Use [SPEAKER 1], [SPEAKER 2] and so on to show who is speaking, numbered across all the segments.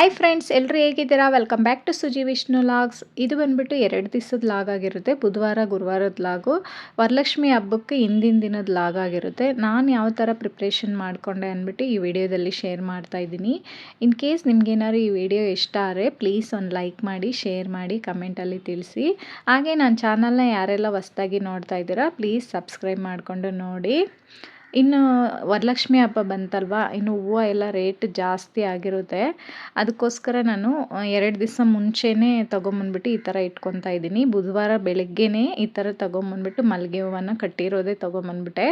[SPEAKER 1] Hi friends ಎಲ್ಲರೂ ಹೇಗಿದ್ದೀರಾ? Welcome back to Suji Vishnu logs ಇದು ಬಂದುಬಿಟ್ಟು ಎರಡು ದಿವಸದ ಲಾಗ್ ಆಗಿರುತ್ತೆ. ಬುಧವಾರ, ಗುರುವಾರದ ಲಾಗು ವರಲಕ್ಷ್ಮಿ ಹಬ್ಬಕ್ಕೆ ಹಿಂದಿನ ದಿನದ ಲಾಗ್ ಆಗಿರುತ್ತೆ. ನಾನು ಯಾವ ಥರ ಪ್ರಿಪ್ರೇಷನ್ ಮಾಡಿಕೊಂಡೆ ಅಂದ್ಬಿಟ್ಟು ಈ ವಿಡಿಯೋದಲ್ಲಿ ಶೇರ್ ಮಾಡ್ತಾ ಇದ್ದೀನಿ. ಇನ್ ಕೇಸ್ ನಿಮ್ಗೇನಾದ್ರು ಈ ವಿಡಿಯೋ ಇಷ್ಟ ಆದರೆ ಪ್ಲೀಸ್ ಒಂದು ಲೈಕ್ ಮಾಡಿ ಶೇರ್ ಮಾಡಿ ಕಮೆಂಟಲ್ಲಿ ತಿಳಿಸಿ. ಹಾಗೆ ನನ್ನ ಚಾನಲ್ನ ಯಾರೆಲ್ಲ ಹೊಸ್ದಾಗಿ ನೋಡ್ತಾ ಇದ್ದೀರಾ ಪ್ಲೀಸ್ ಸಬ್ಸ್ಕ್ರೈಬ್ ಮಾಡಿಕೊಂಡು ನೋಡಿ. ಇನ್ನು ವರಲಕ್ಷ್ಮಿ ಹಬ್ಬ ಬಂತಲ್ವಾ? ಇನ್ನು ಹೂವು ಎಲ್ಲ ರೇಟ್ ಜಾಸ್ತಿ ಆಗಿರುತ್ತೆ. ಅದಕ್ಕೋಸ್ಕರ ನಾನು ಎರಡು ದಿವಸ ಮುಂಚೆನೇ ತೊಗೊಂಬಂದ್ಬಿಟ್ಟು ಈ ಥರ ಇಟ್ಕೊತಾ ಇದ್ದೀನಿ. ಬುಧವಾರ ಬೆಳಗ್ಗೆನೇ ಈ ಥರ ತೊಗೊಂಬಂದ್ಬಿಟ್ಟು ಮಲ್ಲಿಗೆ ಹೂವನ್ನ ಕಟ್ಟಿರೋದೇ ತೊಗೊಂಬಂದ್ಬಿಟ್ಟೆ.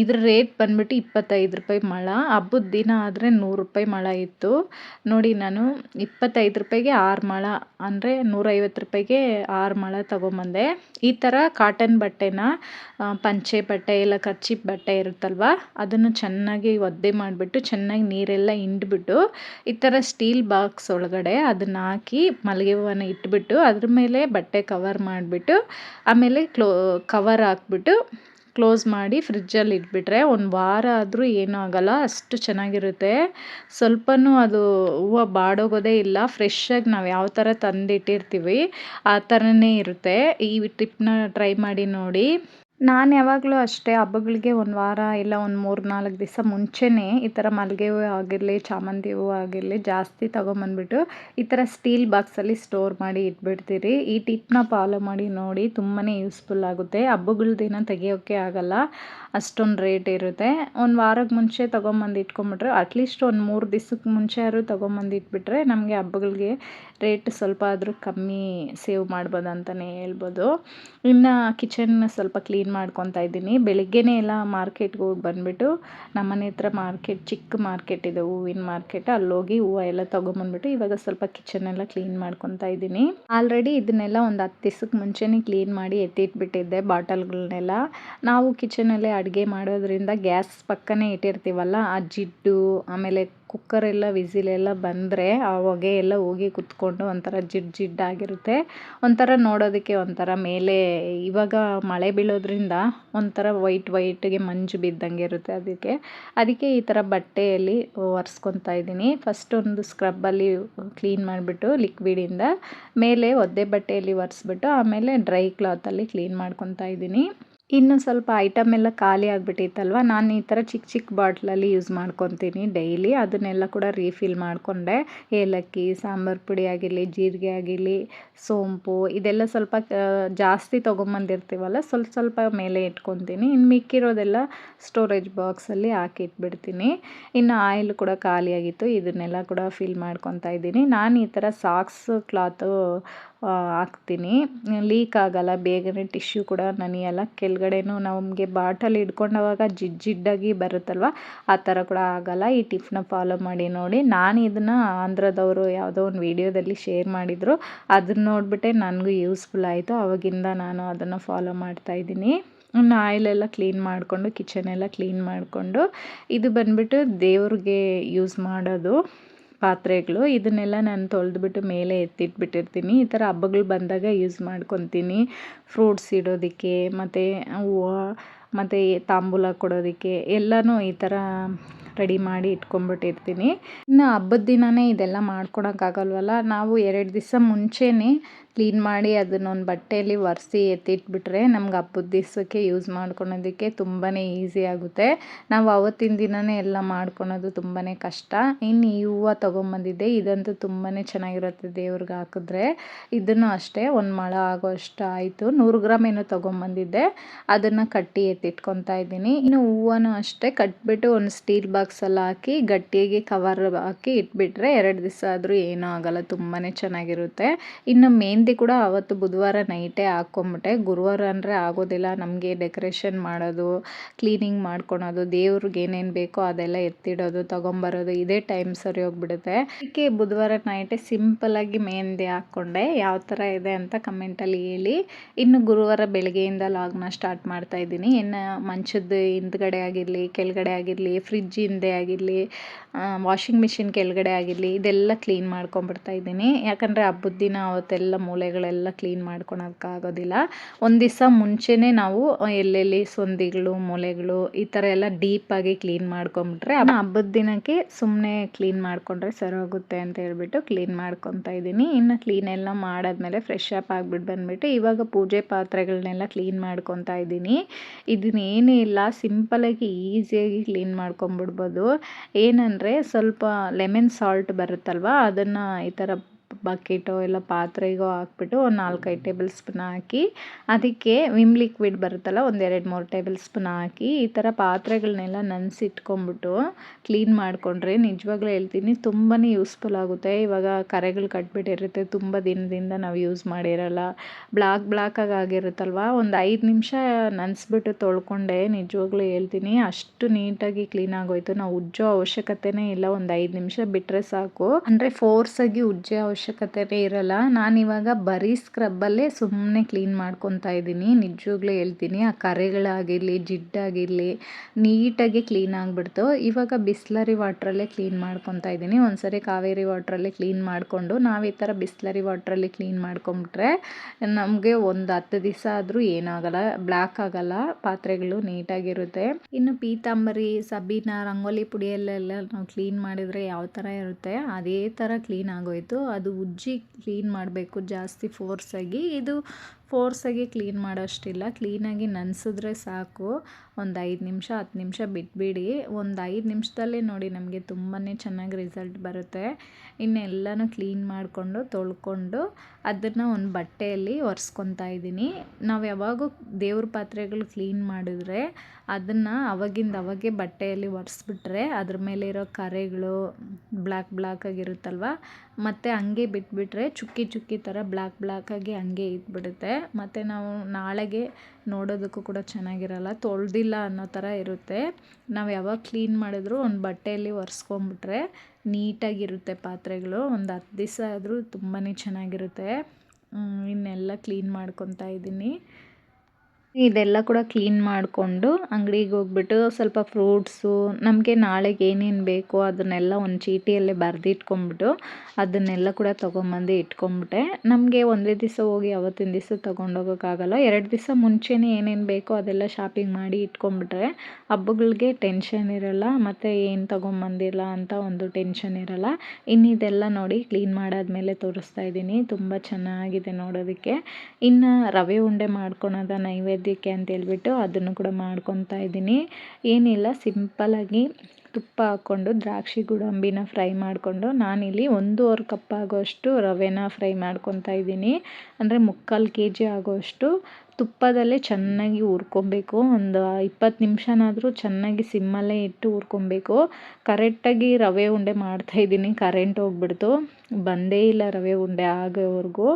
[SPEAKER 1] ಇದ್ರ ರೇಟ್ ಬಂದ್ಬಿಟ್ಟು ಇಪ್ಪತ್ತೈದು ರೂಪಾಯಿ ಮಳ. ಹಬ್ಬದ ದಿನ ಆದರೆ ನೂರು ರೂಪಾಯಿ ಮಳ ಇತ್ತು. ನೋಡಿ, ನಾನು ಇಪ್ಪತ್ತೈದು ರೂಪಾಯಿಗೆ ಆರು ಮಳ ಅಂದರೆ ನೂರೈವತ್ತು ರೂಪಾಯಿಗೆ ಆರು ಮೊಳ ತೊಗೊಂಬಂದೆ. ಈ ಥರ ಕಾಟನ್ ಬಟ್ಟೆನ ಪಂಚೆ ಬಟ್ಟೆ ಇಲ್ಲ ಕರ್ಚಿಪ್ ಬಟ್ಟೆ ಇರುತ್ತಲ್ಲ ಅಲ್ವಾ ಅದನ್ನು ಚೆನ್ನಾಗಿ ಒದ್ದೆ ಮಾಡಿಬಿಟ್ಟು ಚೆನ್ನಾಗಿ ನೀರೆಲ್ಲ ಹಿಂಡ್ಬಿಟ್ಟು ಈ ಥರ ಸ್ಟೀಲ್ ಬಾಕ್ಸ್ ಒಳಗಡೆ ಅದನ್ನು ಹಾಕಿ ಮಲ್ಲಿಗೆ ಹೂವನ್ನ ಇಟ್ಬಿಟ್ಟು ಅದ್ರ ಮೇಲೆ ಬಟ್ಟೆ ಕವರ್ ಮಾಡಿಬಿಟ್ಟು, ಆಮೇಲೆ ಕ್ಲೋ, ಕವರ್ ಹಾಕ್ಬಿಟ್ಟು ಕ್ಲೋಸ್ ಮಾಡಿ ಫ್ರಿಜ್ಜಲ್ಲಿ ಇಟ್ಬಿಟ್ರೆ ಒಂದು ವಾರ ಆದರೂ ಏನೂ ಆಗೋಲ್ಲ, ಅಷ್ಟು ಚೆನ್ನಾಗಿರುತ್ತೆ. ಸ್ವಲ್ಪನೂ ಅದು ಹೂವು ಬಾಡೋಗೋದೇ ಇಲ್ಲ, ಫ್ರೆಶ್ಶಾಗಿ ನಾವು ಯಾವ ಥರ ತಂದಿಟ್ಟಿರ್ತೀವಿ, ಆ ಥರನೇ ಇರುತ್ತೆ. ಈ ಟಿಪ್ನ ಟ್ರೈ ಮಾಡಿ ನೋಡಿ. ನಾನು ಯಾವಾಗಲೂ ಅಷ್ಟೇ ಹಬ್ಬಗಳಿಗೆ ಒಂದು ವಾರ ಇಲ್ಲ ಒಂದು ಮೂರು ನಾಲ್ಕು ದಿವಸ ಮುಂಚೆನೇ ಈ ಥರ ಮಲ್ಲಿಗೆ ಹೂವು ಆಗಿರಲಿ ಚಾಮಂತಿ ಹೂವು ಆಗಿರಲಿ ಜಾಸ್ತಿ ತೊಗೊಂಬಂದ್ಬಿಟ್ಟು ಈ ಥರ ಸ್ಟೀಲ್ ಬಾಕ್ಸಲ್ಲಿ ಸ್ಟೋರ್ ಮಾಡಿ ಇಟ್ಬಿಡ್ತೀರಿ. ಈ ಟಿಪ್ನ ಫಾಲೋ ಮಾಡಿ ನೋಡಿ ತುಂಬಾ ಯೂಸ್ಫುಲ್ ಆಗುತ್ತೆ. ಹಬ್ಬಗಳ ದಿನ ತೆಗಿಯೋಕ್ಕೆ ಆಗಲ್ಲ. ಅಷ್ಟೊಂದು ರೇಟ್ ಇರುತ್ತೆ. ಒಂದು ವಾರಕ್ಕೆ ಮುಂಚೆ ತೊಗೊಂಬಂದು ಇಟ್ಕೊಂಬಿಟ್ರೆ ಅಟ್ಲೀಸ್ಟ್ ಒಂದು ಮೂರು ದಿವ್ಸಕ್ಕೆ ಮುಂಚೆ ಆದರೂ ತೊಗೊಂಬಂದು ಇಟ್ಬಿಟ್ರೆ ನಮಗೆ ಹಬ್ಬಗಳಿಗೆ ರೇಟ್ ಸ್ವಲ್ಪ ಆದರೂ ಕಮ್ಮಿ ಸೇವ್ ಮಾಡ್ಬೋದು ಅಂತಲೇ ಹೇಳ್ಬೋದು. ಇನ್ನು ಕಿಚನ್ನ ಸ್ವಲ್ಪ ಕ್ಲೀನ್ ಮಾಡ್ಕೊತಾ ಇದ್ದೀನಿ. ಬೆಳಿಗ್ಗೆನೇ ಎಲ್ಲ ಮಾರ್ಕೆಟ್ಗೆ ಹೋಗಿ ಬಂದುಬಿಟ್ಟು ನಮ್ಮನೆ ಹತ್ರ ಮಾರ್ಕೆಟ್ ಚಿಕ್ಕ ಮಾರ್ಕೆಟ್ ಇದೆ, ಹೂವಿನ ಮಾರ್ಕೆಟ್ ಅಲ್ಲೋಗಿ ಹೂವು ಎಲ್ಲ ತೊಗೊಂಬಂದ್ಬಿಟ್ಟು ಇವಾಗ ಸ್ವಲ್ಪ ಕಿಚನ್ ಎಲ್ಲ ಕ್ಲೀನ್ ಮಾಡ್ಕೊತಾ ಇದ್ದೀನಿ. ಆಲ್ರೆಡಿ ಇದನ್ನೆಲ್ಲ ಒಂದು ಹತ್ತು ದಿವಸಕ್ಕೆ ಮುಂಚೆನೇ ಕ್ಲೀನ್ ಮಾಡಿ ಎತ್ತಿಟ್ಬಿಟ್ಟಿದ್ದೆ ಬಾಟಲ್ಗಳನ್ನೆಲ್ಲ ನಾವು ಕಿಚನಲ್ಲೇ ಅಡುಗೆ ಮಾಡೋದ್ರಿಂದ ಗ್ಯಾಸ್ ಪಕ್ಕನೇ ಇಟ್ಟಿರ್ತೀವಲ್ಲ, ಆ ಜಿಡ್ಡು, ಆಮೇಲೆ ಕುಕ್ಕರೆಲ್ಲ ವಿಸಿಲೆಲ್ಲ ಬಂದರೆ ಆ ಹೊಗೆ ಎಲ್ಲ ಹೋಗಿ ಕುತ್ಕೊಂಡು ಒಂಥರ ಜಿಡ್ ಆಗಿರುತ್ತೆ. ಒಂಥರ ನೋಡೋದಕ್ಕೆ ಒಂಥರ ಮೇಲೆ, ಇವಾಗ ಮಳೆ ಬೀಳೋದ್ರಿಂದ ಒಂಥರ ವೈಟ್ ವೈಟ್ಗೆ ಮಂಜು ಬಿದ್ದಂಗೆ ಇರುತ್ತೆ ಅದಕ್ಕೆ. ಅದಕ್ಕೆ ಈ ಥರ ಬಟ್ಟೆಯಲ್ಲಿ ಒರೆಸ್ಕೊತಾ ಇದ್ದೀನಿ. ಫಸ್ಟ್ ಒಂದು ಸ್ಕ್ರಬ್ಬಲ್ಲಿ ಕ್ಲೀನ್ ಮಾಡಿಬಿಟ್ಟು ಲಿಕ್ವಿಡಿಂದ ಮೇಲೆ ಒದ್ದೆ ಬಟ್ಟೆಯಲ್ಲಿ ಒರೆಸ್ಬಿಟ್ಟು ಆಮೇಲೆ ಡ್ರೈ ಕ್ಲಾತಲ್ಲಿ ಕ್ಲೀನ್ ಮಾಡ್ಕೊತಾ ಇದ್ದೀನಿ. ಇನ್ನು ಸ್ವಲ್ಪ ಐಟಮ್ ಎಲ್ಲ ಖಾಲಿ ಆಗಿಬಿಟ್ಟಿತ್ತಲ್ವ? ನಾನು ಈ ಥರ ಚಿಕ್ಕ ಚಿಕ್ಕ ಬಾಟ್ಲಲ್ಲಿ ಯೂಸ್ ಮಾಡ್ಕೊತೀನಿ ಡೈಲಿ ಅದನ್ನೆಲ್ಲ ಕೂಡ ರೀಫಿಲ್ ಮಾಡಿಕೊಂಡೆ. ಏಲಕ್ಕಿ, ಸಾಂಬಾರು ಪುಡಿ ಆಗಿರಲಿ, ಜೀರಿಗೆ ಆಗಿರಲಿ, ಸೋಂಪು ಇದೆಲ್ಲ ಸ್ವಲ್ಪ ಜಾಸ್ತಿ ತೊಗೊಂಬಂದಿರ್ತೀವಲ್ಲ, ಸ್ವಲ್ಪ ಸ್ವಲ್ಪ ಮೇಲೆ ಇಟ್ಕೊತೀನಿ. ಇನ್ನು ಮಿಕ್ಕಿರೋದೆಲ್ಲ ಸ್ಟೋರೇಜ್ ಬಾಕ್ಸಲ್ಲಿ ಹಾಕಿ ಇಟ್ಬಿಡ್ತೀನಿ ಇನ್ನು ಆಯಿಲ್ ಕೂಡ ಖಾಲಿಯಾಗಿತ್ತು ಇದನ್ನೆಲ್ಲ ಕೂಡ ಫಿಲ್ ಮಾಡ್ಕೊತಾ ಇದ್ದೀನಿ. ನಾನು ಈ ಥರ ಸಾಕ್ಸ್ ಕ್ಲಾತು ಹಾಕ್ತೀನಿ. ಲೀಕ್ ಆಗಲ್ಲ, ಬೇಗನೆ ಟಿಶ್ಯೂ ಕೂಡ ನನಿಯಲ್ಲ. ಕೆಳಗಡೆನೂ ನಮಗೆ ಬಾಟಲ್ ಹಿಡ್ಕೊಂಡವಾಗ ಜಿಡ್ ಜಿಡ್ಡಾಗಿ ಬರುತ್ತಲ್ವ, ಆ ಥರ ಕೂಡ ಆಗಲ್ಲ. ಈ ಟಿಪ್ನ ಫಾಲೋ ಮಾಡಿ ನೋಡಿ. ನಾನು ಇದನ್ನು ಆಂಧ್ರದವರು ಯಾವುದೋ ಒಂದು ವಿಡಿಯೋದಲ್ಲಿ ಶೇರ್ ಮಾಡಿದರು. ಅದನ್ನ ನೋಡಿಬಿಟ್ಟೆ, ನನಗೂ ಯೂಸ್ಫುಲ್ ಆಯಿತು. ಅವಾಗಿಂದ ನಾನು ಅದನ್ನು ಫಾಲೋ ಮಾಡ್ತಾ ಇದ್ದೀನಿ. ಇನ್ನು ಆಯಿಲೆಲ್ಲ ಕ್ಲೀನ್ ಮಾಡಿಕೊಂಡು ಕಿಚನೆಲ್ಲ ಕ್ಲೀನ್ ಮಾಡಿಕೊಂಡು, ಇದು ಬಂದುಬಿಟ್ಟು ದೇವ್ರಿಗೆ ಯೂಸ್ ಮಾಡೋದು. ಪಾತ್ರೆಗಳು, ಇದನ್ನೆಲ್ಲ ನಾನು ತೊಳೆದ್ಬಿಟ್ಟು ಮೇಲೆ ಎತ್ತಿಟ್ಬಿಟ್ಟಿರ್ತೀನಿ. ಈ ಥರ ಹಬ್ಬಗಳು ಬಂದಾಗ ಯೂಸ್ ಮಾಡ್ಕೊತೀನಿ. ಫ್ರೂಟ್ಸ್ ಇಡೋದಕ್ಕೆ, ಮತ್ತು ಹೂವು, ಮತ್ತು ತಾಂಬೂಲ ಕೊಡೋದಕ್ಕೆ, ಎಲ್ಲನೂ ಈ ಥರ ರೆಡಿ ಮಾಡಿ ಇಟ್ಕೊಂಡ್ಬಿಟ್ಟಿರ್ತೀನಿ ಇನ್ನು ಹಬ್ಬದ ದಿನವೇ ಇದೆಲ್ಲ ಮಾಡ್ಕೊಳಕ್ಕಾಗಲ್ವಲ್ಲ ನಾವು ಎರಡು ದಿವಸ ಮುಂಚೆನೇ ಕ್ಲೀನ್ ಮಾಡಿ ಅದನ್ನೊಂದು ಬಟ್ಟೆಯಲ್ಲಿ ಒರೆಸಿ ಎತ್ತಿಟ್ಬಿಟ್ರೆ ನಮ್ಗೆ ಹಬ್ಬದ ದಿವಸಕ್ಕೆ ಯೂಸ್ ಮಾಡ್ಕೊಳೋದಕ್ಕೆ ತುಂಬಾ ಈಸಿ ಆಗುತ್ತೆ. ನಾವು ಅವತ್ತಿನ ದಿನವೇ ಎಲ್ಲ ಮಾಡ್ಕೊಳೋದು ತುಂಬಾ ಕಷ್ಟ. ಇನ್ನು ಈ ಹೂವು ತೊಗೊಂಬಂದಿದ್ದೆ, ಇದಂತೂ ತುಂಬಾ ಚೆನ್ನಾಗಿರುತ್ತೆ ದೇವ್ರಿಗೆ ಹಾಕಿದ್ರೆ. ಇದನ್ನು ಅಷ್ಟೇ, ಒಂದು ಮೊಳ ಆಗೋಷ್ಟು ಆಯಿತು ನೂರು ಗ್ರಾಮ್ ಏನೋ ತೊಗೊಂಬಂದಿದ್ದೆ, ಅದನ್ನು ಕಟ್ಟಿ ಎತ್ತಿಟ್ಕೊತಾ ಇದ್ದೀನಿ. ಇನ್ನು ಹೂವನ್ನು ಅಷ್ಟೇ ಕಟ್ಬಿಟ್ಟು ಒಂದು ಸ್ಟೀಲ್ ಬಾಕ್ಸಲ್ಲಿ ಹಾಕಿ ಗಟ್ಟಿಯಾಗಿ ಕವರ್ ಹಾಕಿ ಇಟ್ಬಿಟ್ರೆ ಎರಡು ದಿವಸ ಆದರೂ ಏನೂ ಆಗಲ್ಲ ತುಂಬಾ ಚೆನ್ನಾಗಿರುತ್ತೆ. ಇನ್ನು ಮೆಹಂದಿ ಕೂಡ ಅವತ್ತು ಬುಧವಾರ ನೈಟೇ ಹಾಕ್ಕೊಂಬಿಟ್ಟೆ. ಗುರುವಾರ ಅಂದರೆ ಆಗೋದಿಲ್ಲ, ನಮಗೆ ಡೆಕೋರೇಷನ್ ಮಾಡೋದು ಕ್ಲೀನಿಂಗ್ ಮಾಡ್ಕೊಳೋದು, ದೇವ್ರಿಗೆ ಏನೇನು ಬೇಕೋ ಅದೆಲ್ಲ ಎತ್ತಿಡೋದು, ತೊಗೊಂಬರೋದು, ಇದೇ ಟೈಮ್ ಸರಿ ಹೋಗ್ಬಿಡುತ್ತೆ. ಅದಕ್ಕೆ ಬುಧವಾರ ನೈಟೇ ಸಿಂಪಲಾಗಿ ಮೆಹಂದಿ ಹಾಕ್ಕೊಂಡೆ. ಯಾವ ಥರ ಇದೆ ಅಂತ ಕಮೆಂಟಲ್ಲಿ ಹೇಳಿ. ಇನ್ನು ಗುರುವಾರ ಬೆಳಗ್ಗೆಯಿಂದ ಲಾಗ್ನ ಸ್ಟಾರ್ಟ್ ಮಾಡ್ತಾ ಇದ್ದೀನಿ. ಇನ್ನು ಮಂಚದ ಹಿಂದ್ಗಡೆ ಆಗಿರಲಿ, ಕೆಳಗಡೆ ಆಗಿರಲಿ ಫ್ರಿಜ್ ಹಿಂದೆ ಆಗಿರಲಿ ವಾಷಿಂಗ್ ಮಿಷಿನ್ ಕೆಳಗಡೆ ಆಗಿರಲಿ, ಇದೆಲ್ಲ ಕ್ಲೀನ್ ಮಾಡ್ಕೊಂಬಿಡ್ತಾ ಇದ್ದೀನಿ. ಯಾಕಂದರೆ ಹಬ್ಬದ ದಿನ ಅವತ್ತೆಲ್ಲ ಮೂಲೆಗಳೆಲ್ಲ ಕ್ಲೀನ್ ಮಾಡ್ಕೊಳಕ್ಕಾಗೋದಿಲ್ಲ ಒಂದು ದಿವಸ ಮುಂಚೆನೇ ನಾವು ಎಲ್ಲೆಲ್ಲಿ ಸೊಂದಿಗಳು ಮೂಲೆಗಳು ಈ ಥರ ಎಲ್ಲ ಡೀಪಾಗಿ ಕ್ಲೀನ್ ಮಾಡ್ಕೊಂಬಿಟ್ರೆ ಹಬ್ಬದ ದಿನಕ್ಕೆ ಸುಮ್ಮನೆ ಕ್ಲೀನ್ ಮಾಡಿಕೊಂಡ್ರೆ ಸರೋಗುತ್ತೆ ಅಂತ ಹೇಳ್ಬಿಟ್ಟು ಕ್ಲೀನ್ ಮಾಡ್ಕೊತಾ ಇದ್ದೀನಿ. ಇನ್ನು ಕ್ಲೀನ್ ಎಲ್ಲ ಮಾಡಾದ್ಮೇಲೆ ಫ್ರೆಶ್ ಅಪ್ ಆಗಿಬಿಟ್ಟು ಬಂದುಬಿಟ್ಟು ಇವಾಗ ಪೂಜೆ ಪಾತ್ರೆಗಳನ್ನೆಲ್ಲ ಕ್ಲೀನ್ ಮಾಡ್ಕೊತಾ ಇದ್ದೀನಿ. ಇದನ್ನೇನೇ ಇಲ್ಲ ಸಿಂಪಲಾಗಿ ಈಸಿಯಾಗಿ ಕ್ಲೀನ್ ಮಾಡ್ಕೊಂಬಿಡ್ಬೋದು ಏನಂದರೆ ಸ್ವಲ್ಪ ಲೆಮನ್ ಸಾಲ್ಟ್ ಬರುತ್ತಲ್ವ ಅದನ್ನು ಈ ಥರ ಬಕೆಟೋ ಇಲ್ಲ ಪಾತ್ರೆಗೋ ಹಾಕ್ಬಿಟ್ಟು ಒಂದು ನಾಲ್ಕೈದು ಟೇಬಲ್ ಸ್ಪೂನ್ ಹಾಕಿ, ಅದಕ್ಕೆ ವಿಮ್ ಲಿಕ್ವಿಡ್ ಬರುತ್ತಲ್ಲ ಒಂದು ಎರಡು ಮೂರು ಟೇಬಲ್ ಸ್ಪೂನ್ ಹಾಕಿ, ಈ ಥರ ಪಾತ್ರೆಗಳನ್ನೆಲ್ಲ ನೆನೆಸಿಟ್ಕೊಂಬಿಟ್ಟು ಕ್ಲೀನ್ ಮಾಡಿಕೊಂಡ್ರೆ ನಿಜವಾಗ್ಲೂ ಹೇಳ್ತೀನಿ ತುಂಬಾ ಯೂಸ್ಫುಲ್ ಆಗುತ್ತೆ. ಇವಾಗ ಕರೆಗಳು ಕಟ್ಬಿಟ್ಟಿರುತ್ತೆ, ತುಂಬ ದಿನದಿಂದ ನಾವು ಯೂಸ್ ಮಾಡಿರಲ್ಲ. ಬ್ಲಾಕ್ ಬ್ಲಾಕಾಗಿ ಆಗಿರುತ್ತಲ್ವ? ಒಂದು ಐದು ನಿಮಿಷ ನೆನೆಸ್ಬಿಟ್ಟು ತೊಳ್ಕೊಂಡೆ, ನಿಜವಾಗ್ಲೂ ಹೇಳ್ತೀನಿ ಅಷ್ಟು ನೀಟಾಗಿ ಕ್ಲೀನ್ ಆಗೋಯ್ತು. ನಾವು ಉಜ್ಜೋ ಅವಶ್ಯಕತೆನೇ ಇಲ್ಲ, ಒಂದು ಐದು ನಿಮಿಷ ಬಿಟ್ಟರೆ ಸಾಕು. ಅಂದರೆ ಫೋರ್ಸಾಗಿ ಉಜ್ಜೋ ಅವಶ್ಯಕ ಅವಶ್ಯಕತೆನೇ ಇರಲ್ಲ. ಇವಾಗ ಬರೀ ಸ್ಕ್ರಬ್ಬಲ್ಲೇ ಸುಮ್ಮನೆ ಕ್ಲೀನ್ ಮಾಡ್ಕೊತಾ ಇದ್ದೀನಿ. ನಿಜವಾಗ್ಲೂ ಹೇಳ್ತೀನಿ, ಆ ಕರೆಗಳಾಗಿರಲಿ, ಜಿಡ್ಡಾಗಿರಲಿ ನೀಟಾಗಿ ಕ್ಲೀನ್ ಆಗಿಬಿಡ್ತು. ಇವಾಗ ಬಿಸ್ಲರಿ ವಾಟ್ರಲ್ಲೇ ಕ್ಲೀನ್ ಮಾಡ್ಕೊತಾ ಇದ್ದೀನಿ. ಒಂದ್ಸರಿ ಕಾವೇರಿ ವಾಟ್ರಲ್ಲೇ ಕ್ಲೀನ್ ಮಾಡಿಕೊಂಡು ನಾವು ಈ ಥರ ಬಿಸ್ಲರಿ ವಾಟ್ರಲ್ಲಿ ಕ್ಲೀನ್ ಮಾಡ್ಕೊಂಬಿಟ್ರೆ ನಮಗೆ ಒಂದು ಹತ್ತು ದಿವಸ ಆದರೂ ಏನಾಗಲ್ಲ ಬ್ಲ್ಯಾಕ್ ಆಗಲ್ಲ, ಪಾತ್ರೆಗಳು ನೀಟಾಗಿರುತ್ತೆ. ಇನ್ನು ಪೀತಾಂಬರಿ, ಸಬೀನ, ರಂಗೋಲಿ ಪುಡಿಯಲ್ಲೆಲ್ಲ ನಾವು ಕ್ಲೀನ್ ಮಾಡಿದರೆ ಯಾವ ಥರ ಇರುತ್ತೆ? ಅದೇ ಥರ ಕ್ಲೀನ್ ಆಗೋಯ್ತು. ಅದು ಉಜ್ಜಿ ಕ್ಲೀನ್ ಮಾಡಬೇಕು ಜಾಸ್ತಿ ಫೋರ್ಸಾಗಿ ಇದು ಫೋರ್ಸಾಗಿ ಕ್ಲೀನ್ ಮಾಡೋಷ್ಟಿಲ್ಲ. ಕ್ಲೀನಾಗಿ ನೆನೆಸಿದ್ರೆ ಸಾಕು. ಒಂದು ಐದು ನಿಮಿಷ, ಹತ್ತು ನಿಮಿಷ ಬಿಟ್ಬಿಡಿ. ಒಂದು ಐದು ನಿಮಿಷದಲ್ಲೇ ನೋಡಿ ನಮಗೆ ತುಂಬಾ ಚೆನ್ನಾಗಿ ರಿಸಲ್ಟ್ ಬರುತ್ತೆ. ಇನ್ನೆಲ್ಲನೂ ಕ್ಲೀನ್ ಮಾಡಿಕೊಂಡು, ತೊಳ್ಕೊಂಡು ಅದನ್ನು ಒಂದು ಬಟ್ಟೆಯಲ್ಲಿ ಒರೆಸ್ಕೊತಾ ಇದ್ದೀನಿ. ನಾವು ಯಾವಾಗೂ ದೇವ್ರ ಪಾತ್ರೆಗಳು ಕ್ಲೀನ್ ಮಾಡಿದ್ರೆ ಅದನ್ನು ಅವಾಗಿಂದ ಅವಾಗೆ ಬಟ್ಟೆಯಲ್ಲಿ ಒರೆಸ್ಬಿಟ್ರೆ ಅದ್ರ ಮೇಲೆ ಕರೆಗಳು ಬ್ಲ್ಯಾಕ್ ಬ್ಲ್ಯಾಕ್ ಆಗಿರುತ್ತಲ್ವ? ಮತ್ತು ಹಂಗೆ ಬಿಟ್ಬಿಟ್ರೆ ಚುಕ್ಕಿ ಚುಕ್ಕಿ ಥರ ಬ್ಲ್ಯಾಕ್ ಬ್ಲ್ಯಾಕಾಗಿ ಹಂಗೆ ಇದ್ಬಿಡುತ್ತೆ. ಮತ್ತು ನಾವು ನಾಳೆಗೆ ನೋಡೋದಕ್ಕೂ ಕೂಡ ಚೆನ್ನಾಗಿರಲ್ಲ, ತೊಳೆದಿಲ್ಲ ಅನ್ನೋ ಥರ ಇರುತ್ತೆ. ನಾವು ಯಾವಾಗ ಕ್ಲೀನ್ ಮಾಡಿದ್ರು ಒಂದು ಬಟ್ಟೆಯಲ್ಲಿ ಒರೆಸ್ಕೊಂಬಿಟ್ರೆ ನೀಟಾಗಿರುತ್ತೆ ಪಾತ್ರೆಗಳು. ಒಂದು ಹತ್ತು ದಿವಸ ಆದರೂ ತುಂಬಾ ಚೆನ್ನಾಗಿರುತ್ತೆ. ಇನ್ನೆಲ್ಲ ಕ್ಲೀನ್ ಮಾಡ್ಕೊತಾ ಇದ್ದೀನಿ. ಇದೆಲ್ಲ ಕೂಡ ಕ್ಲೀನ್ ಮಾಡಿಕೊಂಡು ಅಂಗಡಿಗೆ ಹೋಗ್ಬಿಟ್ಟು ಸ್ವಲ್ಪ ಫ್ರೂಟ್ಸು ನಮಗೆ ನಾಳೆಗೆ ಏನೇನು ಬೇಕೋ ಅದನ್ನೆಲ್ಲ ಒಂದು ಚೀಟಿಯಲ್ಲೇ ಬರೆದಿಟ್ಕೊಂಬಿಟ್ಟು ಅದನ್ನೆಲ್ಲ ಕೂಡ ತೊಗೊಂಬಂದು ಇಟ್ಕೊಂಬಿಟ್ಟೆ ನಮಗೆ ಒಂದೇ ದಿವಸ ಹೋಗಿ ಅವತ್ತಿನ ದಿವಸ ತೊಗೊಂಡೋಗೋಕ್ಕಾಗಲ್ಲ. ಎರಡು ದಿವಸ ಮುಂಚೆನೇ ಏನೇನು ಬೇಕೋ ಅದೆಲ್ಲ ಶಾಪಿಂಗ್ ಮಾಡಿ ಇಟ್ಕೊಂಬಿಟ್ರೆ ಹಬ್ಬಗಳಿಗೆ ಟೆನ್ಷನ್ ಇರಲ್ಲ, ಮತ್ತು ಏನು ತೊಗೊಂಬಂದಿಲ್ಲ ಅಂತ ಒಂದು ಟೆನ್ಷನ್ ಇರಲ್ಲ. ಇನ್ನಿದೆಲ್ಲ ನೋಡಿ ಕ್ಲೀನ್ ಮಾಡಾದ್ಮೇಲೆ ತೋರಿಸ್ತಾ ಇದ್ದೀನಿ. ತುಂಬ ಚೆನ್ನಾಗಿದೆ ನೋಡೋದಕ್ಕೆ. ಇನ್ನು ರವೆ ಉಂಡೆ ಮಾಡ್ಕೊಳೋದ ನೈವೇದ್ಯ ನೈವೇದ್ಯಕ್ಕೆ ಅಂತೇಳ್ಬಿಟ್ಟು ಅದನ್ನು ಕೂಡ ಮಾಡ್ಕೊತಾ ಇದ್ದೀನಿ. ಏನಿಲ್ಲ ಸಿಂಪಲಾಗಿ ತುಪ್ಪ ಹಾಕ್ಕೊಂಡು ದ್ರಾಕ್ಷಿ ಗೋಡಂಬಿನ ಫ್ರೈ ಮಾಡಿಕೊಂಡು ನಾನಿಲ್ಲಿ ಒಂದೂವರೆ ಕಪ್ ಆಗೋಷ್ಟು ರವೆನ ಫ್ರೈ ಮಾಡ್ಕೊತಾ ಇದ್ದೀನಿ. ಅಂದರೆ ಮುಕ್ಕಾಲು ಕೆ ಜಿ ಆಗೋಷ್ಟು ತುಪ್ಪದಲ್ಲೇ ಚೆನ್ನಾಗಿ ಹುರ್ಕೊಬೇಕು. ಒಂದು ಇಪ್ಪತ್ತು ನಿಮಿಷನಾದರೂ ಚೆನ್ನಾಗಿ ಸಿಮ್ಮಲ್ಲೇ ಇಟ್ಟು ಹುರ್ಕೊಬೇಕು. ಕರೆಕ್ಟಾಗಿ ರವೆ ಉಂಡೆ ಮಾಡ್ತಾಯಿದ್ದೀನಿ ಕರೆಂಟ್ ಹೋಗ್ಬಿಡ್ತು. ಬಂದೇ ಇಲ್ಲ ರವೆ ಉಂಡೆ ಆಗೋವರೆಗೂ.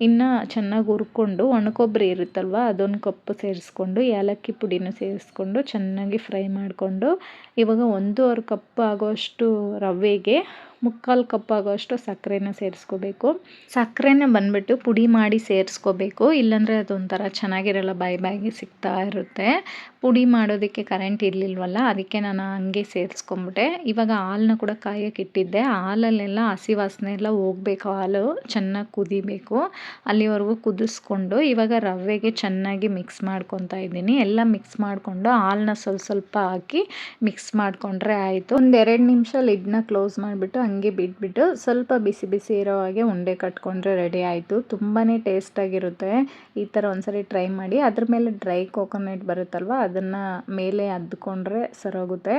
[SPEAKER 1] ಇನ್ನು ಚೆನ್ನಾಗಿ ಹುರ್ಕೊಂಡು ಒಣಕೊಬ್ಬರಿ ಇರುತ್ತಲ್ವ, ಅದೊಂದು ಕಪ್ಪು ಸೇರಿಸ್ಕೊಂಡು, ಏಲಕ್ಕಿ ಪುಡಿನೂ ಸೇರಿಸ್ಕೊಂಡು ಚೆನ್ನಾಗಿ ಫ್ರೈ ಮಾಡಿಕೊಂಡು, ಇವಾಗ ಒಂದೂವರೆ ಕಪ್ ಆಗೋಷ್ಟು ರವೆಗೆ ಮುಕ್ಕಾಲು ಕಪ್ ಆಗೋಷ್ಟು ಸಕ್ಕರೆನ ಸೇರಿಸ್ಕೋಬೇಕು. ಸಕ್ಕರೆನ ಬಂದ್ಬಿಟ್ಟು ಪುಡಿ ಮಾಡಿ ಸೇರಿಸ್ಕೋಬೇಕು. ಇಲ್ಲಾಂದರೆ ಅದೊಂಥರ ಚೆನ್ನಾಗಿರಲ್ಲ, ಬಾಯಿ ಬಾಯಿಗೆ ಸಿಗ್ತಾ ಇರುತ್ತೆ. ಪುಡಿ ಮಾಡೋದಕ್ಕೆ ಕರೆಂಟ್ ಇರಲಿಲ್ವಲ್ಲ, ಅದಕ್ಕೆ ನಾನು ಹಂಗೆ ಸೇರಿಸ್ಕೊಂಬಿಟ್ಟೆ. ಇವಾಗ ಹಾಲನ್ನ ಕೂಡ ಕಾಯೋಕೆ ಇಟ್ಟಿದ್ದೆ. ಹಾಲಲ್ಲೆಲ್ಲ ಹಸಿ ವಾಸನೆ ಎಲ್ಲ ಹೋಗ್ಬೇಕು, ಹಾಲು ಚೆನ್ನಾಗಿ ಕುದಿಬೇಕು. ಅಲ್ಲಿವರೆಗೂ ಕುದಿಸ್ಕೊಂಡು, ಇವಾಗ ರವೆಗೆ ಚೆನ್ನಾಗಿ ಮಿಕ್ಸ್ ಮಾಡ್ಕೊತಾ ಇದ್ದೀನಿ. ಎಲ್ಲ ಮಿಕ್ಸ್ ಮಾಡಿಕೊಂಡು ಹಾಲನ್ನ ಸ್ವಲ್ಪ ಸ್ವಲ್ಪ ಹಾಕಿ ಮಿಕ್ಸ್ ಮಾಡಿಕೊಂಡ್ರೆ ಆಯಿತು. ಒಂದೆರಡು ನಿಮಿಷ ಲಿಡ್ನ ಕ್ಲೋಸ್ ಮಾಡಿಬಿಟ್ಟು ಬಿಟ್ಬಿಟ್ಟು ಸ್ವಲ್ಪ ಬಿಸಿ ಬಿಸಿ ಇರೋ ಹಾಗೆ ಉಂಡೆ ಕಟ್ಕೊಂಡ್ರೆ ರೆಡಿ ಆಯಿತು. ತುಂಬಾ ಟೇಸ್ಟಾಗಿರುತ್ತೆ. ಈ ಥರ ಒಂದ್ಸರಿ ಟ್ರೈ ಮಾಡಿ. ಅದ್ರ ಮೇಲೆ ಡ್ರೈ ಕೋಕೋನಟ್ ಬರುತ್ತಲ್ವ, ಅದನ್ನು ಮೇಲೆ ಅದ್ಕೊಂಡ್ರೆ ಸರೋಗುತ್ತೆ.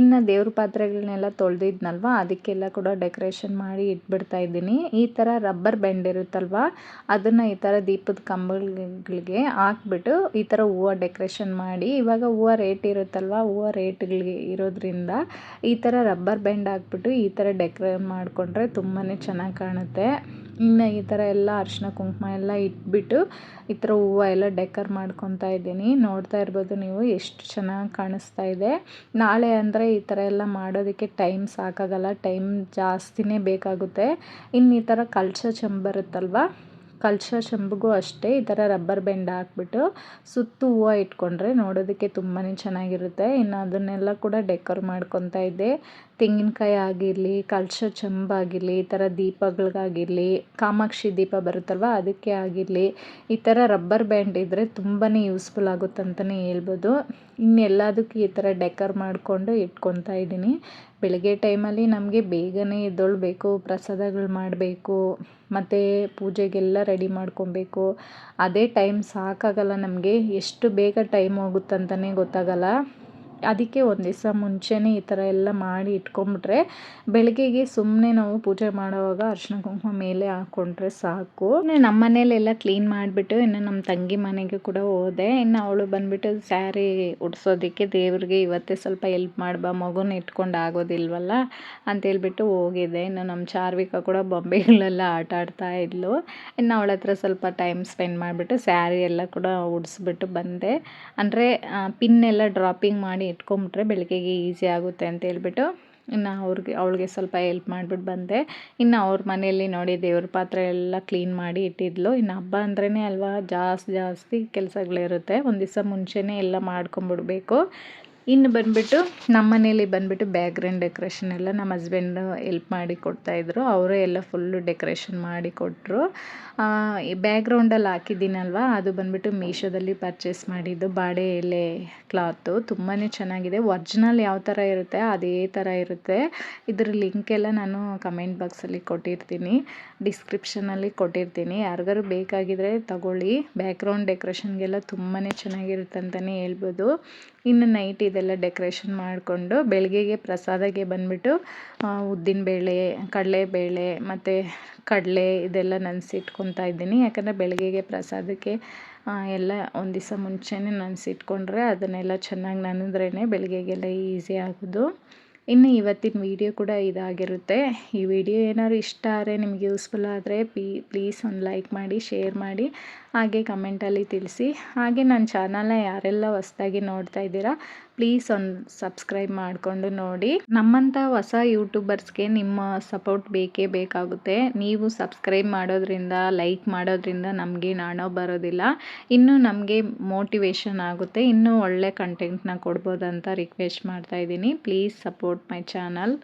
[SPEAKER 1] ಇನ್ನು ದೇವ್ರ ಪಾತ್ರೆಗಳನ್ನೆಲ್ಲ ತೊಳೆದಿದ್ನಲ್ವ, ಅದಕ್ಕೆಲ್ಲ ಕೂಡ ಡೆಕೋರೇಷನ್ ಮಾಡಿ ಇಟ್ಬಿಡ್ತಾ ಇದ್ದೀನಿ. ಈ ಥರ ರಬ್ಬರ್ ಬೆಂಡ್ ಇರುತ್ತಲ್ವ, ಅದನ್ನು ಈ ಥರ ದೀಪದ ಕಂಬಗಳಿಗೆ ಹಾಕ್ಬಿಟ್ಟು ಈ ಥರ ಹೂವು ಡೆಕೋರೇಷನ್ ಮಾಡಿ, ಇವಾಗ ಹೂವು ರೇಟ್ ಇರುತ್ತಲ್ವ, ಹೂವು ರೇಟ್ಗಳಿಗೆ ಇರೋದ್ರಿಂದ ಈ ಥರ ರಬ್ಬರ್ ಬೆಂಡ್ ಹಾಕ್ಬಿಟ್ಟು ಈ ಥರ ಡೆಕೋರೇಟ್ ಮಾಡಿಕೊಂಡ್ರೆ ತುಂಬಾ ಚೆನ್ನಾಗಿ ಕಾಣುತ್ತೆ. ಇನ್ನು ಈ ಥರ ಎಲ್ಲ ಅರಿಶಿನ ಕುಂಕುಮ ಎಲ್ಲ ಇಟ್ಬಿಟ್ಟು ಈ ಥರ ಹೂವು ಎಲ್ಲ ಡೆಕರ್ ಮಾಡ್ಕೊತಾ ಇದ್ದೀನಿ. ನೋಡ್ತಾ ಇರ್ಬೋದು ನೀವು ಎಷ್ಟು ಚೆನ್ನಾಗಿ ಕಾಣಿಸ್ತಾ ಇದೆ. ನಾಳೆ ಅಂದರೆ ಈ ಥರ ಎಲ್ಲ ಮಾಡೋದಕ್ಕೆ ಟೈಮ್ ಸಾಕಾಗಲ್ಲ, ಟೈಮ್ ಜಾಸ್ತಿನೇ ಬೇಕಾಗುತ್ತೆ. ಇನ್ನು ಈ ಥರ ಕಲ್ಚರ್ ಚೆಂಬು ಬರುತ್ತಲ್ವ? ಕಲ್ಚ ಚೆಂಬಿಗೂ ಅಷ್ಟೇ ಈ ಥರ ರಬ್ಬರ್ ಬೆಂಡ್ ಹಾಕ್ಬಿಟ್ಟು ಸುತ್ತು ಹೂವು ಇಟ್ಕೊಂಡ್ರೆ ನೋಡೋದಕ್ಕೆ ತುಂಬಾ ಚೆನ್ನಾಗಿರುತ್ತೆ. ಇನ್ನು ಅದನ್ನೆಲ್ಲ ಕೂಡ ಡೆಕೋರ್ ಮಾಡ್ಕೊತಾ ಇದ್ದೆ. ತೆಂಗಿನಕಾಯಿ ಆಗಿರಲಿ ಕಳಶ ಚೆಂಬಾಗಿರಲಿ, ಈ ಥರ ದೀಪಗಳಿಗಾಗಿರಲಿ, ಕಾಮಾಕ್ಷಿ ದೀಪ ಬರುತ್ತಲ್ವ, ಅದಕ್ಕೆ ಆಗಿರಲಿ, ಈ ಥರ ರಬ್ಬರ್ ಬ್ಯಾಂಡ್ ಇದ್ದರೆ ತುಂಬಾ ಯೂಸ್ಫುಲ್ ಆಗುತ್ತೆ ಅಂತಲೇ ಹೇಳ್ಬೋದು. ಇನ್ನೆಲ್ಲದಕ್ಕೂ ಈ ಥರ ಡೆಕರ್ ಮಾಡಿಕೊಂಡು ಇಟ್ಕೊತಾ ಇದ್ದೀನಿ. ಬೆಳಗ್ಗೆ ಟೈಮಲ್ಲಿ ನಮಗೆ ಬೇಗನೆ ಎದ್ದೊಳ್ಬೇಕು, ಪ್ರಸಾದಗಳು ಮಾಡಬೇಕು, ಮತ್ತು ಪೂಜೆಗೆಲ್ಲ ರೆಡಿ ಮಾಡ್ಕೊಬೇಕು. ಅದೇ ಟೈಮ್ ಸಾಕಾಗಲ್ಲ ನಮಗೆ, ಎಷ್ಟು ಬೇಗ ಟೈಮ್ ಹೋಗುತ್ತಂತಲೇ ಗೊತ್ತಾಗಲ್ಲ. ಅದಕ್ಕೆ ಒಂದು ದಿವಸ ಮುಂಚೆನೇ ಈ ಥರ ಎಲ್ಲ ಮಾಡಿ ಇಟ್ಕೊಂಬಿಟ್ರೆ ಬೆಳಗ್ಗೆಗೆ ಸುಮ್ಮನೆ ನಾವು ಪೂಜೆ ಮಾಡೋವಾಗ ಅರ್ಶಿನ ಕುಂಕುಮ ಮೇಲೆ ಹಾಕ್ಕೊಂಡ್ರೆ ಸಾಕು. ನಮ್ಮ ಮನೇಲೆಲ್ಲ ಕ್ಲೀನ್ ಮಾಡಿಬಿಟ್ಟು ಇನ್ನು ನಮ್ಮ ತಂಗಿ ಮನೆಗೆ ಕೂಡ ಹೋದೆ. ಇನ್ನು ಅವಳು ಬಂದುಬಿಟ್ಟು ಸ್ಯಾರಿ ಉಡ್ಸೋದಕ್ಕೆ ದೇವ್ರಿಗೆ ಇವತ್ತೇ ಸ್ವಲ್ಪ ಎಲ್ಪ್ ಮಾಡ್ಬಾ, ಮಗುನ ಇಟ್ಕೊಂಡು ಆಗೋದಿಲ್ವಲ್ಲ ಅಂತೇಳ್ಬಿಟ್ಟು ಹೋಗಿದ್ದೆ. ಇನ್ನು ನಮ್ಮ ಚಾರ್ವಿಕ ಕೂಡ ಬೊಂಬೆಗಳೆಲ್ಲ ಆಟ ಆಡ್ತಾ ಇದ್ಲು. ಇನ್ನು ಅವಳ ಹತ್ರ ಸ್ವಲ್ಪ ಟೈಮ್ ಸ್ಪೆಂಡ್ ಮಾಡಿಬಿಟ್ಟು ಸ್ಯಾರಿ ಎಲ್ಲ ಕೂಡ ಉಡಿಸ್ಬಿಟ್ಟು ಬಂದೆ. ಅಂದರೆ ಪಿನ್ನೆಲ್ಲ ಡ್ರಾಪಿಂಗ್ ಮಾಡಿ ಇಟ್ಕೊಂಬಿಟ್ರೆ ಬೆಳಗ್ಗೆಗೆ ಈಸಿ ಆಗುತ್ತೆ ಅಂತ ಹೇಳ್ಬಿಟ್ಟು ಇನ್ನು ಅವ್ರಿಗೆ, ಅವಳಿಗೆ ಸ್ವಲ್ಪ ಎಲ್ಪ್ ಮಾಡಿಬಿಟ್ಟು ಬಂದೆ. ಇನ್ನು ಅವ್ರ ಮನೆಯಲ್ಲಿ ನೋಡಿ ದೇವ್ರ ಪಾತ್ರೆ ಎಲ್ಲ ಕ್ಲೀನ್ ಮಾಡಿ ಇಟ್ಟಿದ್ಲು. ಇನ್ನು ಹಬ್ಬ ಅಂದ್ರೇ ಅಲ್ವಾ, ಜಾಸ್ತಿ ಜಾಸ್ತಿ ಕೆಲಸಗಳಿರುತ್ತೆ. ಒಂದು ದಿವಸ ಮುಂಚೆನೇ ಎಲ್ಲ ಮಾಡ್ಕೊಂಬಿಡ್ಬೇಕು. ಇನ್ನು ಬಂದುಬಿಟ್ಟು ನಮ್ಮ ಮನೇಲಿ ಬಂದುಬಿಟ್ಟು ಬ್ಯಾಕ್ಗ್ರೌಂಡ್ ಡೆಕೋರೇಷನ್ ಎಲ್ಲ ನಮ್ಮ ಹಸ್ಬೆಂಡ್ ಎಲ್ಪ್ ಮಾಡಿ ಕೊಡ್ತಾಯಿದ್ರು ಅವರೇ ಎಲ್ಲ ಫುಲ್ಲು ಡೆಕೋರೇಷನ್ ಮಾಡಿ ಕೊಟ್ಟರು ಈ ಬ್ಯಾಕ್ಗ್ರೌಂಡಲ್ಲಿ ಹಾಕಿದ್ದೀನಲ್ವ? ಅದು ಬಂದುಬಿಟ್ಟು ಮೀಶೋದಲ್ಲಿ ಪರ್ಚೇಸ್ ಮಾಡಿದ್ದು ಬಾಡೆ ಎಲೆ ಕ್ಲಾತು ತುಂಬಾ ಚೆನ್ನಾಗಿದೆ. ಒರ್ಜಿನಲ್ ಯಾವ ಥರ ಇರುತ್ತೆ, ಅದೇ ಥರ ಇರುತ್ತೆ. ಇದ್ರ ಎಲ್ಲ ನಾನು ಕಮೆಂಟ್ ಬಾಕ್ಸಲ್ಲಿ ಕೊಟ್ಟಿರ್ತೀನಿ. ಡಿಸ್ಕ್ರಿಪ್ಷನಲ್ಲಿ ಕೊಟ್ಟಿರ್ತೀನಿ. ಯಾರಿಗಾರು ಬೇಕಾಗಿದ್ದರೆ ತಗೊಳ್ಳಿ. ಬ್ಯಾಕ್ಗ್ರೌಂಡ್ ಡೆಕೋರೇಷನ್ಗೆಲ್ಲ ತುಂಬಾ ಚೆನ್ನಾಗಿರುತ್ತೆ ಅಂತಲೇ ಹೇಳ್ಬೋದು. ಇನ್ನು ನೈಟ್ ಇದೆಲ್ಲ ಡೆಕೋರೇಷನ್ ಮಾಡಿಕೊಂಡು ಬೆಳಗ್ಗೆಗೆ ಪ್ರಸಾದಕ್ಕೆ ಬಂದುಬಿಟ್ಟು ಕಡಲೆ ಕಡಲೆಬೇಳೆ ಮತ್ತು ಕಡಲೆ ಇದೆಲ್ಲ ನೆನೆಸಿಟ್ಕೊತಾ ಇದ್ದೀನಿ. ಯಾಕಂದರೆ ಬೆಳಗ್ಗೆಗೆ ಪ್ರಸಾದಕ್ಕೆ ಎಲ್ಲ ಒಂದು ದಿವಸ ಮುಂಚೆನೇ ನೆನೆಸಿಟ್ಕೊಂಡ್ರೆ ಅದನ್ನೆಲ್ಲ ಚೆನ್ನಾಗಿ ನೆನೆದ್ರೇ ಬೆಳಗ್ಗೆಗೆಲ್ಲ ಈಸಿ ಆಗೋದು. ಇನ್ನು ಇವತ್ತಿನ ವಿಡಿಯೋ ಕೂಡ ಇದಾಗಿರುತ್ತೆ. ಈ ವಿಡಿಯೋ ಏನಾದ್ರು ಇಷ್ಟ ಆದರೆ, ನಿಮಗೆ ಯೂಸ್ಫುಲ್ ಆದರೆ ಪ್ಲೀಸ್ ಒಂದು ಲೈಕ್ ಮಾಡಿ ಶೇರ್ ಮಾಡಿ. ಹಾಗೆ ಕಮೆಂಟಲ್ಲಿ ತಿಳಿಸಿ. ಹಾಗೆ ನನ್ನ ಚಾನಲ್ನ ಯಾರೆಲ್ಲ ಹೊಸ್ದಾಗಿ ನೋಡ್ತಾ ಇದ್ದೀರಾ ಪ್ಲೀಸ್ ಒಂದು ಸಬ್ಸ್ಕ್ರೈಬ್ ಮಾಡಿಕೊಂಡು ನೋಡಿ. ನಮ್ಮಂಥ ಹೊಸ ಯೂಟ್ಯೂಬರ್ಸ್ಗೆ ನಿಮ್ಮ ಸಪೋರ್ಟ್ ಬೇಕೇ ಬೇಕಾಗುತ್ತೆ. ನೀವು ಸಬ್ಸ್ಕ್ರೈಬ್ ಮಾಡೋದ್ರಿಂದ ಲೈಕ್ ಮಾಡೋದ್ರಿಂದ ನಮಗೆ ನಾಣೋ ಬರೋದಿಲ್ಲ. ಇನ್ನೂ ನಮಗೆ ಮೋಟಿವೇಶನ್ ಆಗುತ್ತೆ. ಇನ್ನೂ ಒಳ್ಳೆ ಕಂಟೆಂಟ್ನ ಕೊಡ್ಬೋದಂತ ರಿಕ್ವೆಸ್ಟ್ ಮಾಡ್ತಾ ಇದ್ದೀನಿ. Please support my channel